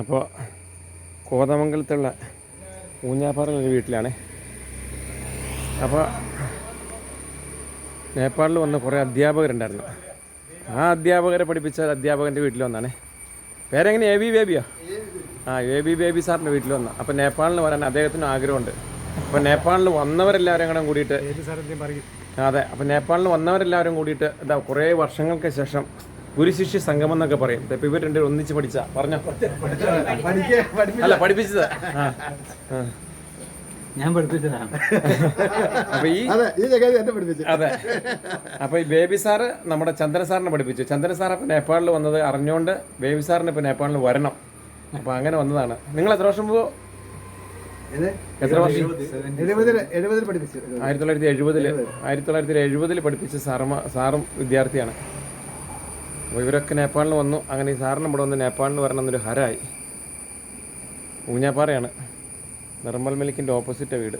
അപ്പോൾ കോതമംഗലത്തുള്ള ഊഞ്ഞാപ്പാറ ഒരു വീട്ടിലാണ്. അപ്പോൾ നേപ്പാളിൽ വന്ന കുറേ അധ്യാപകരുണ്ടായിരുന്നു. ആ അധ്യാപകരെ പഠിപ്പിച്ച അധ്യാപകന്റെ വീട്ടിൽ വന്നാണ് പേരെങ്ങനെ? എ ബി ബേബിയോ? ആ എ ബി ബേബി സാറിന്റെ വീട്ടിൽ വന്ന അപ്പോൾ നേപ്പാളിൽ വരാൻ അദ്ദേഹത്തിന് ആഗ്രഹമുണ്ട്. അപ്പോൾ നേപ്പാളിൽ വന്നവരെല്ലാവരും കൂടെ കൂടിയിട്ട് അതെ. അപ്പോൾ നേപ്പാളിൽ വന്നവരെല്ലാവരും കൂടിയിട്ട് എന്താ കുറേ വർഷങ്ങൾക്ക് ശേഷം ഗുരുശിഷ്യ സംഗമം എന്നൊക്കെ പറയും. ഇപ്പം ഇവർ രണ്ടുപേരും ഒന്നിച്ച് പഠിച്ച. പറഞ്ഞോ? അല്ല പഠിപ്പിച്ചത്. ഞാൻ പഠിപ്പിച്ചതാണ് അപ്പൊ ഈ അതെ അപ്പൊ ഈ ബേബി സാറ് നമ്മുടെ ചന്ദ്രൻ സാറിനെ പഠിപ്പിച്ചു. ചന്ദ്രൻ സാർ അപ്പൊ നേപ്പാളിൽ വന്നത് അറിഞ്ഞുകൊണ്ട് ബേബി സാറിന് ഇപ്പൊ നേപ്പാളിൽ വരണം. അപ്പൊ അങ്ങനെ വന്നതാണ്. നിങ്ങൾ എത്ര വർഷം മുമ്പ്? എത്ര വർഷം? ആയിരത്തി തൊള്ളായിരത്തി എഴുപതിൽ. ആയിരത്തി തൊള്ളായിരത്തി എഴുപതിൽ പഠിപ്പിച്ച സാറും സാറും വിദ്യാർത്ഥിയാണ്. അപ്പോൾ ഇവരൊക്കെ നേപ്പാളിൽ വന്നു. അങ്ങനെ ഈ സാറിന് ഇവിടെ വന്ന് നേപ്പാളിൽ വരണം എന്നൊരു ഹരായി. ഊഞ്ഞാപ്പാറയാണ്. നിർമ്മൽ മലിക്കിന്റെ ഓപ്പോസിറ്റ് വീട്.